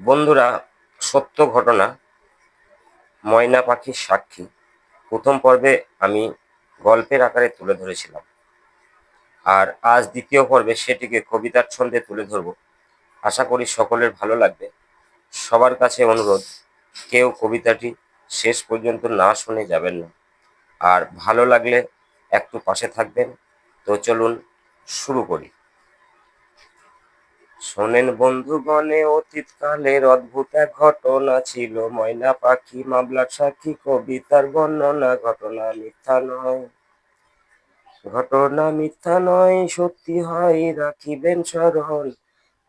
বন্ধুরা, সত্য ঘটনা, ময়না পাখির সাক্ষী। প্রথম পর্বে আমি গল্পের আকারে তুলে ধরেছিলাম। আর আজ দ্বিতীয় পর্বে সেটিকে কবিতার ছন্দে তুলে ধরব। আশা করি সকলের ভালো লাগবে। সবার কাছে অনুরোধ, কেউ কবিতাটি শেষ পর্যন্ত না শুনে যাবেন না। আর ভালো লাগলে একটু পাশে থাকবেন। তো চলুন শুরু করি। শোনেন বন্ধুগণে, অতীতকালের অদ্ভুত এক ঘটনা ছিল। ময়না পাখি, মামলার সাক্ষী, কবিতার বর্ণনা, ঘটনা মিথ্যা নয়। ঘটনা মিথ্যা নয়, সত্যি হয়, রাখিবেন স্মরণ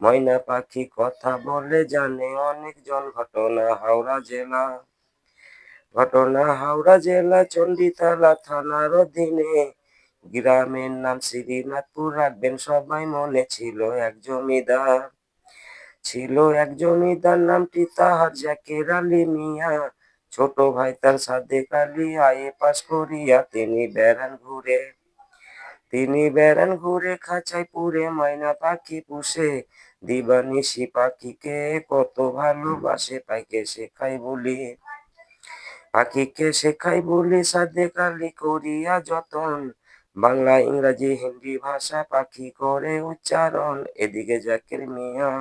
ময়না পাখি কথা বলে জানে, অনেকজন ঘটনা হাওড়া জেলা। ঘটনা হাওড়া জেলা, চণ্ডীতলা থানার অধীনে। গ্রামের নাম শ্রীনাথপুর রাখবেন সবাই মনে ছিল এক জমিদার। ছিল এক জমিদার, নামটি তাহার জাকের আলী মিয়া। ছোট ভাই তার সাদেক আলী আয়ে পাস করিয়া তিনি বেড়ান ঘুরে। তিনি বেড়ান ঘুরে, খাঁচায় পুরে ময়না পাখি পুষে। দিবানিশি পাখিকে কত ভালোবাসে পাইকে শেখাই বলি। পাখিকে শেখাই বলি সাদেক আলী করিয়া যতন। বাংলা, ইংরাজি, হিন্দি ভাষা, পাখি করে উচ্চারণ, এদিকে জাকের মিয়া।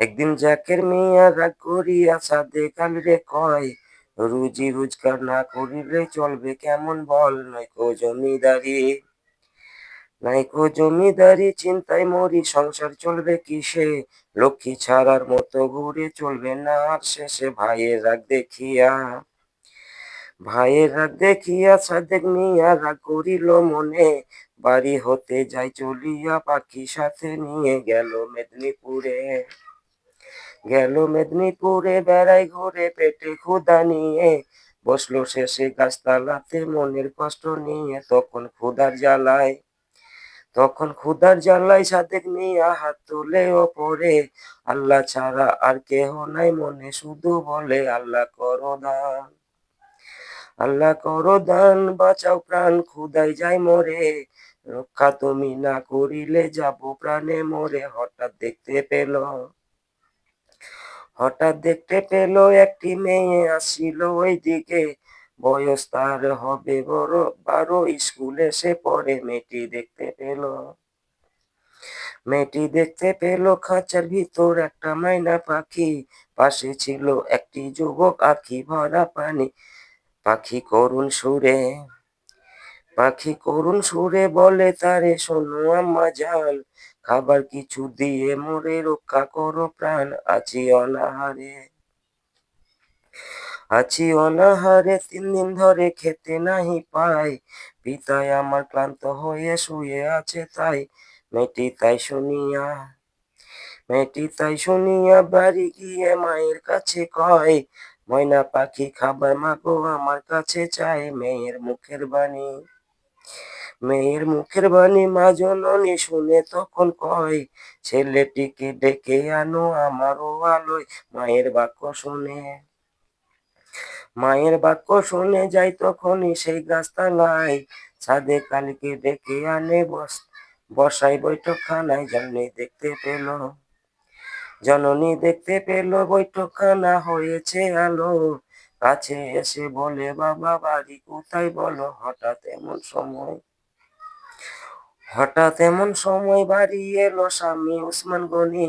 একদিন জাকের মিয়া রাগ করিয়া সাদেক আলীরে কয়, রুজি রোজগার না করিলে চলবে কেমন বল? নয়কো জমিদারি, নাইকো জমিদারি, চিন্তায় মরি সংসার চলবে কিসে? লক্ষ্মী ছাড়ার মতো ঘুরে চলবে না আর শেষে ভাইয়ের রাগ দেখিয়া। ভাইয়ের দেখিয়া সাদেক মিয়া রাগ করিল মনে। বাড়ি হতে যাই চলিয়া পাখি সাথে নিয়ে গেল মেদিনীপুরে। গেল মেদিনীপুরে বেড়াই ঘুরে পেটে ক্ষুদা নিয়ে। বসল শেষে গাছতলাতে মনের কষ্ট নিয়ে তখন ক্ষুদার জ্বালায়। তখন ক্ষুদার জ্বালায় সাদেক মিয়া হাত তুলে ওপরে। আল্লাহ ছাড়া আর কেহ নাই মনে, শুধু বলে, আল্লাহ করো দান আল্লাহ করো দান, বাঁচাও প্রাণ খুদাই যায় মরে। রক্ষা তুমি না করিলে যাব প্রাণে মরে। হঠাৎ দেখতে পেল, হঠাৎ দেখতে পেল একটি মেয়ে আসছিল ওই দিকে বয়স তার হবে বড়, বারো, স্কুলে সে পড়ে। মেয়েটি দেখতে পেল, মেয়েটি দেখতে পেল খাঁচার ভিতর একটা মাইনা পাখি। পাশে ছিল একটি যুবক আখি ভরা পানি। পাখি করুণ সুরে, পাখি করুণ সুরে বলে তারে, শোনো আম্মা জান, খাবার কিছু দিয়ে মোরে রক্ষা করো প্রাণ, আছি অনাহারে। আছি অনাহারে, তিন দিন ধরে খেতে নাহি পাই পিতায় আমার ক্লান্ত হয়ে শুয়ে আছে তাই, মেয়েটি তাই শুনিয়া, মেয়েটি তাই শুনিয়া বাড়ি গিয়ে মায়ের কাছে কয় ময়না পাখি খাবার মাগো আমার কাছে চাই মেয়ের মুখের বাণী। মেয়ের মুখের বাণী মা জননী শুনে তখন কয়, ছেলেটিকে ডেকে আনো আমারও আলোয়। মায়ের বাক্য শুনে, মায়ের বাক্য শুনে যাই তখনই সেই গাছতলায় ছাদে কালকে ডেকে আনে বস, বসাই বৈঠকখানায়। জানি দেখতে পেল জননী দেখতে পেল বৈঠকখানা হয়েছে আলো। কাছে এসে বলে, বাবা, বাড়ি কোথায় বলো? হঠাৎ এমন সময় হঠাৎ এমন সময় বাড়ি এলো স্বামী উসমান গনি।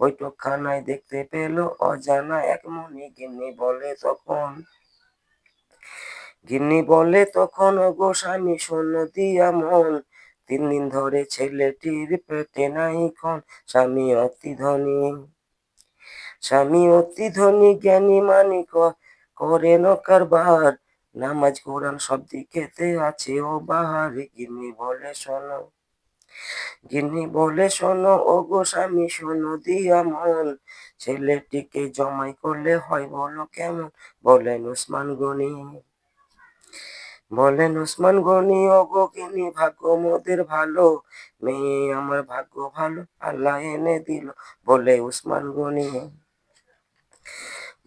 বৈঠকখানায় দেখতে পেল অজানা এক মনি। গিন্নি বলে, তখন গিন্নি বলে, তখন গো স্বামী, শোন দিয়া মন। তিন দিন ধরে ছেলেটির পেটে নাই ক্ষণ। স্বামী অতি ধনী। স্বামী অতি ধনী, জ্ঞানী মানিক করেন কারবার। নামাজ, কোরআন সব দিকেতে আছে। ও বাহারে, গিন্নি বলে শোনো। গিন্নি বলে শোনো ও গো স্বামী শোনো, দিয়া মন। ছেলেটিকে জমাই করলে হয় বলো কেমন? বলেন উসমান গনি। বলেন উসমান গনি গিনি, ভাগ্য মোদের ভালো। মেয়ে আমার ভাগ্য ভালো, আল্লাহ এনে দিল। বলে উসমান গনি।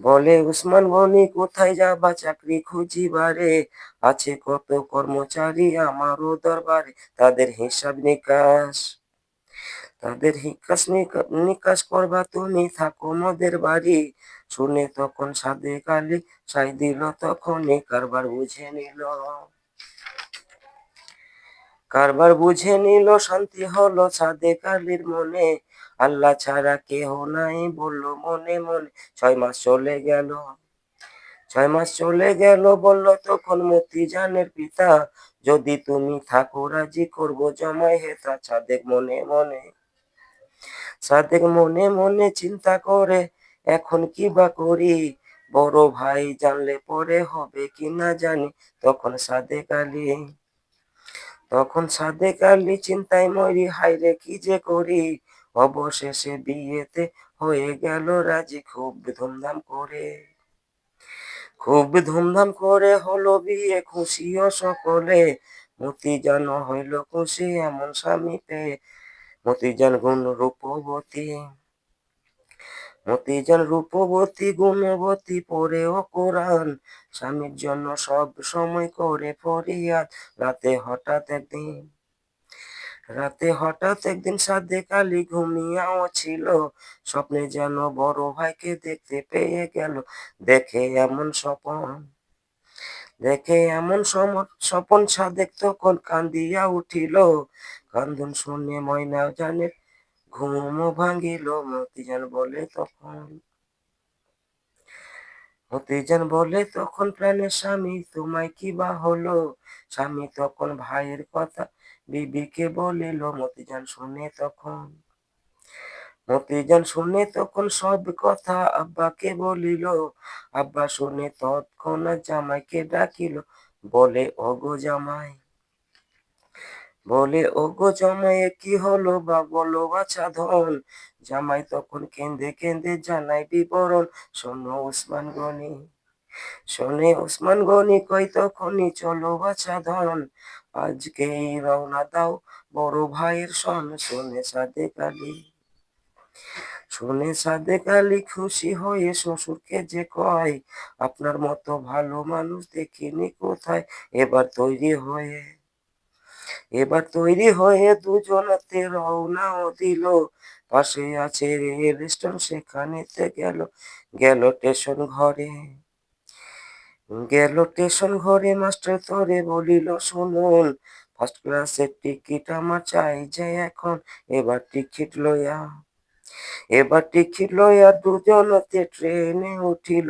বলে উসমান গনি, কোথায় যাবা? চাকরি খুঁজিবারে। আছে কত কর্মচারী আমারও দরবারে। তাদের হিসাব নিকাশ, তাদের নিকা- নিকাশ করবা তুমি, থাকো মোদের বাড়ি। শুনে তখন সাদে কালি সাই দিল, তখনই কারবার বুঝে নিল। কারবার বুঝে নিল, শান্তি হলো সাদে কালির মনে। আল্লাহ ছাড়া কেহ নাই, বলল, মনে মনে ছয় মাস চলে গেল। ছয় মাস চলে গেল, বলল, তখন মতিজানের পিতা, যদি তুমি থাকো, রাজি করব জমায় হেতা ছাদেক মনে মনে। সাদেক মনে মনে চিন্তা করে এখন কি বা করি? বড় ভাই জানলে পরে হবে কি না জানি। তখন সাদেক আলী তখন সাদেক আলী চিন্তায় মরি হাইরে কি যে করি? অবশেষে বিয়েতে হয়ে গেল রাজি, খুব ধুমধাম করে। খুব ধুমধাম করে হলো বিয়ে খুশিও সকলে। মতি যেন হইল খুশি এমন স্বামী পেয়ে মতিজান গুণ রূপবতী। মতিজান রূপবতী, গুণবতী পড়েও কোরআন স্বামীর জন্য সব সময় করে ফরিয়াদ। রাতে হঠাৎ একদিন, রাতে হঠাৎ একদিন সাদে কালি ঘুমিয়াও ছিল। স্বপ্নে যেন বড় ভাইকে দেখতে পেয়ে গেল। দেখে এমন স্বপন, দেখে এমন স্বপন সাদেক তখন কান্দিয়া উঠিল। কান্দন শুনে ময়না জানে ঘুমও ভাঙিল মতিজান বলে তখন। মতিজান বলে তখন প্রাণের স্বামী, তোমায় কি বা হলো? স্বামী তখন ভাইয়ের কথা বিবিকে বলিল মতিজান শুনে তখন। মতিজান শুনে তখন সব কথা আব্বাকে বলিল, আব্বা শুনে তৎক্ষণাৎ জামাইকে ডাকিল, বলে, অগো জামাই বলে, ওগো জামাই, এ কি হলো বা বলো বাছা ধন। জামাই তখন কেঁদে কেঁদে জানাই বিবরণ, শোনো ওসমান গনি। শোনে ওসমান গনি কই তখনই চলো বাছা ধন। আজকেই রওনা দাও বড় ভাইয়ের সন, শোনে সাদেক আলী শুনে সাদেক আলী খুশি হয়ে শ্বশুরকে যে কয়, আপনার মতো ভালো মানুষ দেখিনি কোথায়, এবার তৈরি হয়ে এবার তৈরি হয়ে দুজনাতে রওনাও দিল। পাশে আছে রেল স্টেশন, সেখানেতে গেল গেল স্টেশন ঘরে। গেল স্টেশন ঘরে মাস্টার তরে বলিল, শুনুন ফার্স্ট ক্লাসের টিকিট আমার চাই যে এখন, এবার টিকিট লইয়া। এবার টিকিট লইয়া দুজনতে ট্রেনে উঠিল।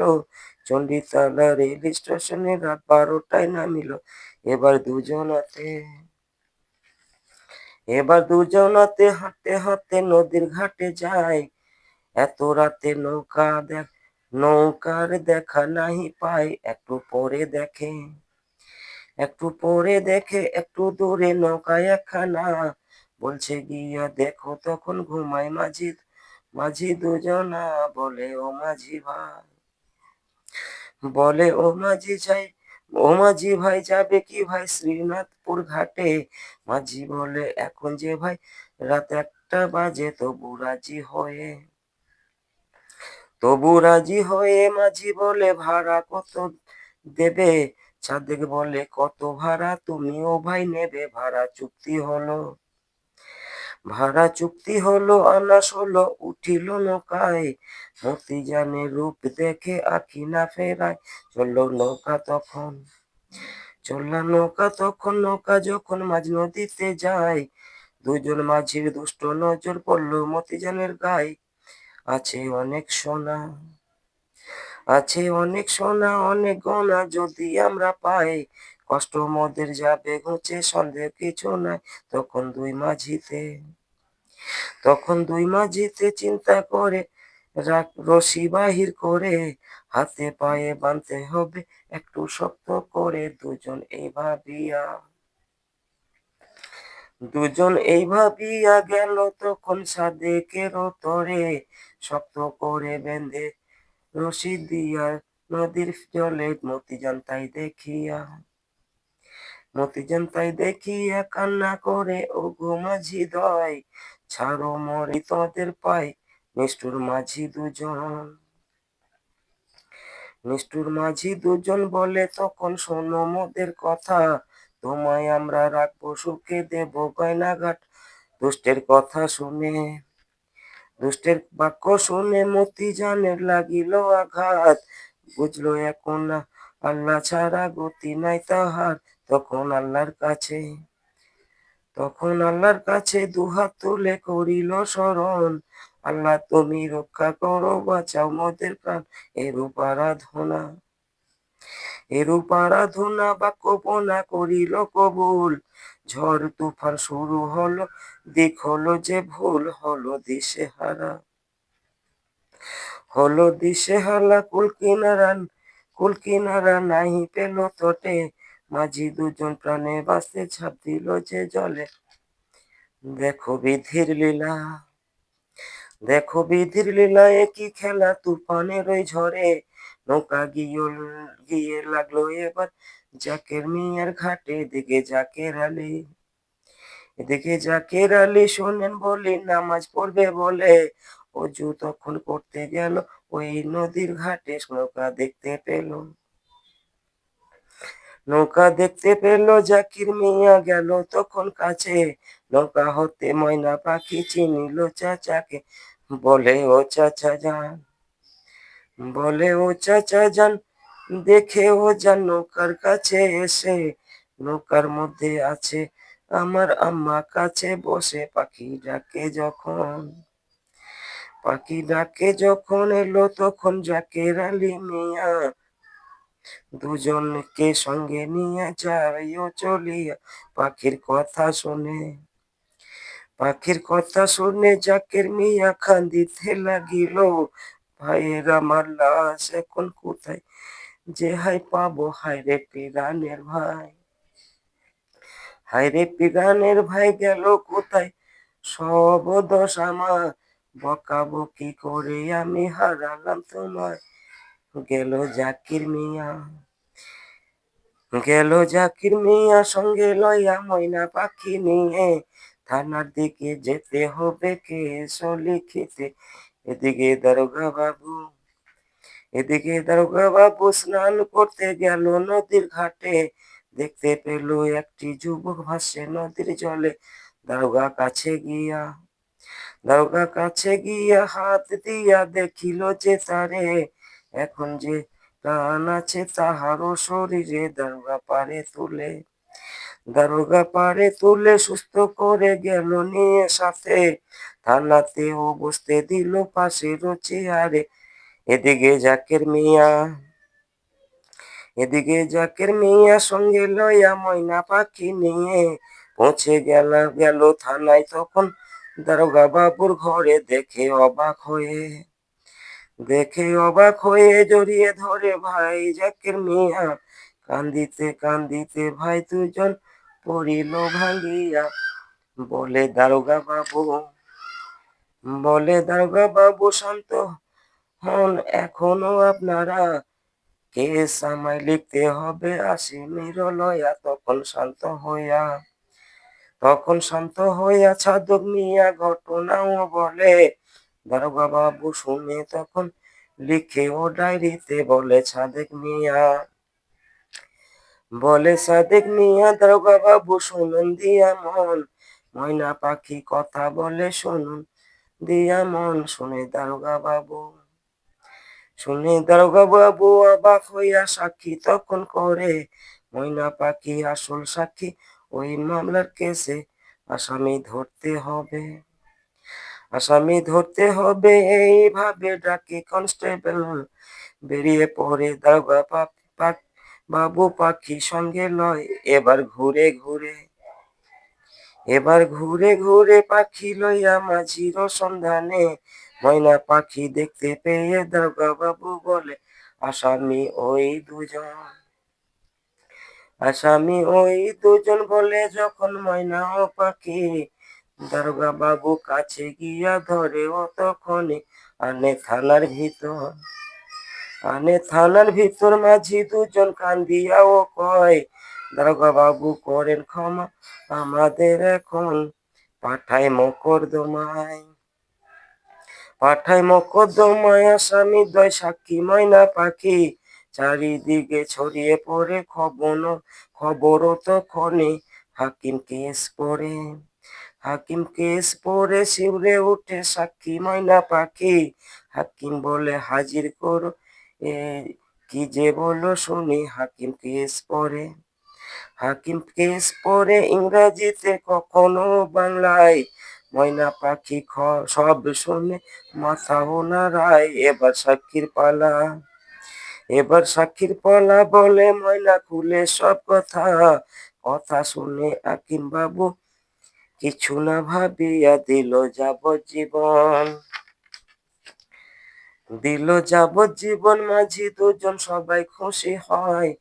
চণ্ডীতলা রেল স্টেশনে রাত বারোটায় নামিল। এবার দুজনাতে এবার দুজনাতে হাঁটতে হাঁটতে নদীর ঘাটে যায়। এত রাতে নৌকা দেখ নৌকার দেখা নাহি পায়, একটু পরে দেখে। একটু পরে দেখে, একটু দূরে নৌকা একখানা। বলছে, গিয়া দেখো, তখন ঘুমায় মাঝি মাঝি দুজনা। বলে, ও মাঝি ভাই। বলে, ও মাঝি যাই ও মাঝি ভাই যাবে কি ভাই? শ্রীনাথপুর ঘাটে। মাঝি বলে, এখন যে ভাই রাত একটা বাজে, তবু রাজি হয়ে তবু রাজি হয়ে মাঝি বলে, ভাড়া কত দেবে? সাদেক বলে, কত ভাড়া? তুমিও ভাই নেবে, ভাড়া চুক্তি হলো। ভাড়া চুক্তি হলো, আনাস হলো, উঠিল নৌকায়। মতি জানে রূপ দেখে আখি না ফেরায়, চলল নৌকা তখন। চললা নৌকা তখন, নৌকা যখন মাঝ নদীতে যায়, দুজন মাঝির দুষ্ট নজর পড়ল মতিজানের গায়ে। আছে অনেক সোনা, আছে অনেক সোনা, অনেক গনা যদি আমরা পাই কষ্ট মোদের যাবে ঘুচে সন্দেহ কিছু নাই। তখন দুই মাঝিতে তখন দুই মাঝিতে চিন্তা করে রশি বাহির করে হাতে পায়ে বাঁধতে হবে, একটু শক্ত করে দুজন এই ভাবিয়া। দুজন এই ভাবিয়া গেল তখন সাদেকের তরে শক্ত করে বেঁধে রশি দিয়া নদীর জলে মতিজান তাই দেখিয়া। মতিজান তাই দেখিয়া কান্না করে ও গো মাঝি দয়, ছাড়ো মরি তোদের পাই নিষ্ঠুর মাঝি দুজন। নিষ্ঠুর মাঝি দুজন বলে, তখন শোনো মোদের কথা, তোমায় আমরা রাখব, সুখে দেব গয়নাঘাট। দুষ্টের কথা শুনে, দুষ্টের বাক্য শুনে মতি জানের লাগিল আঘাত। বুঝলো এখন আল্লাহ ছাড়া গতি নাই তাহার। তখন আল্লাহর কাছে, তখন আল্লাহর কাছে দুহাত তুলে করিল স্মরণ আল্লাহ, তুমি রক্ষা করো, বাঁচাও মোদের প্রাণ। এরূপ আরাধনা এরূপ আরাধনা বা কপনা করিল কবুল। ঝড় তুফান শুরু হলো দিক হলো যে ভুল, হলো দিশে হারা হলো দিশে হালা কুল কিনারা, কুল নাহি পেল তটে। মাঝি দুজন প্রাণে বাঁচতে ঝাঁপ দিল যে জলে। দেখো বিধির লীলা, দেখো বিধির লীলা একই খেলা? তুফানের ওই ঝড়ে নৌকা গিয়ে গিয়ে লাগল এবার। জাকের মিয়ার ঘাটে দিকে জাকের আলী, এদিকে জাকের আলী শোনেন বলি, নামাজ পড়বে বলে। অজু তখন করতে গেল, ওই নদীর ঘাটে নৌকা দেখতে পেল। নৌকা দেখতে পেল জাকির মিয়া, গেল তখন কাছে। নৌকা হতে ময়না পাখি চিনিল চাচাকে। বলে, ও চাচা যান। বলে, ও চাচা যান। দেখে ও যান নৌকার কাছে এসে। নৌকার মধ্যে আছে আমার আম্মা, কাছে বসে পাখি ডাকে যখন। পাখি ডাকে যখন এলো তখন জাকের আলী মিয়া। দুজনকে সঙ্গে নিয়ে যাইও চলিয়া। পাখির কথা শুনে, পাখির কথা শুনে জাকের মিয়া কান্দিতে লাগিল। ভাইয়ের আমার লাশ এখন কোথায়? যে হাই পাবো, হায় রে পিরানের ভাই। হায় রে পিরানের ভাই গেল কোথায়? সব দোষ আমার। বকাবকি করে আমি হারালাম তোমায়। গেল জাকির মিয়া। গেল জাকির মিয়া সঙ্গে লইয়া ময়না পাখি নিয়ে। থানার দিকে যেতে হবে কেস লিখিতে। এদিকে দারোগা বাবু, এদিকে দারোগা বাবু স্নান করতে গেল নদীর ঘাটে। দেখতে পেল একটি যুবক ভাসে নদীর জলে। দারোগা কাছে গিয়া, দারোগা কাছে গিয়া হাত দিয়া দেখিল যে তারে এখন যে প্রাণ আছে তাহারও শরীরে দারোগা পারে তুলে। দারোগা পারে তুলে সুস্থ করে গেল নিয়ে সাথে থানাতেও বসতে দিল পাশের চেয়ারে। এদিকে জাকের মিয়া, এদিকে জাকের মিয়া সঙ্গে লইয়া ময়না পাখি নিয়ে পৌঁছে গেল গেল থানায়। তখন দারোগা বাবুর ঘরে দেখে অবাক হয়ে দেখে অবাক হয়ে জড়িয়ে ধরে ভাই জাকের মিয়া। কান্দিতে কান্দিতে ভাই দুজন পড়িল ভাঙ্গিয়া বলে, দারোগা বাবু, বলে, দারোগা বাবু, শান্ত হন। এখনও আপনারা কেস আমায় লিখতে হবে আসিমির লয়া তখন শান্ত হইয়া, তখন শান্ত হইয়া ছাদক মিয়া ঘটনাও বলে দারোগা বাবু শুনে তখন লিখে ও ডায়েরিতে বলে, সাদেক মিয়া। বলে, সাদেক মিয়া, দারোগা বাবু শুনুন, দিয়া মন। ময়না পাখি কথা বলে, শুনুন, দিয়া মন। শুনে দারোগা বাবু, শুনে দারোগা বাবু অবাক হইয়া সাক্ষী তখন করে। ময়না পাখি আসল সাক্ষী, ওই মামলার কেসে আসামি ধরতে হবে। আসামি ধরতে হবে, এইভাবে ডাকে কনস্টেবল। বেরিয়ে পড়ে দারোগা বাবু পাখি সঙ্গে লয়। এবার ঘুরে ঘুরে, এবার ঘুরে ঘুরে পাখি লইয়া মাঝির সন্ধানে। ময়না পাখি দেখতে পেয়ে দারোগা বাবু বলে, আসামি ওই দুজন। আসামি ওই দুজন বলে, যখন ময়না ও পাখি দারোগা বাবু কাছে গিয়া ধরে ও তখনই আনে থানার ভিতর। আনে থানার ভিতর মাঝি দুজন কান্দিয়া ও কয়, দারোগা বাবু করেন ক্ষমা, আমাদের এখন পাঠায় মকরদমায় পাঠায় মকদ্দমায় আসামি দয়, সাক্ষী ময়না পাখি। চারিদিকে ছড়িয়ে পড়ে খবর খবর তখনই হাকিম কেস করে হাকিম কেস পরে শিউরে উঠে সাক্ষী ময়না পাখি। হাকিম বলে, হাজির করো কি যে বলো শুনি, হাকিম কেস পরে। হাকিম কেস পরে ইংরাজিতে কখনো বাংলায় ময়না পাখি সব শুনে মাথা ওনারায়, এবার সাক্ষীর পালা। এবার সাক্ষীর পালা বলে ময়না খুলে সব কথা কথা শুনে হাকিম বাবু কিছু না ভাবিয়া দিল যাবজ্জীবন দিল যাবজ্জীবন মাঝি দুজন সবাই খুশি হয়।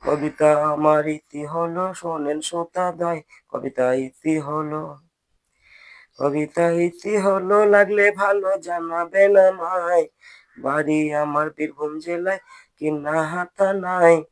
কবিতা আমার ইতি হলো, শোনেন শ্রোতাদয় কবিতা ইতি হলো। কবিতা ইতি হলো, লাগলে ভালো জানাবেন আমায়। বাড়ি আমার বীরভূম জেলায় কিনা হাতা নাই।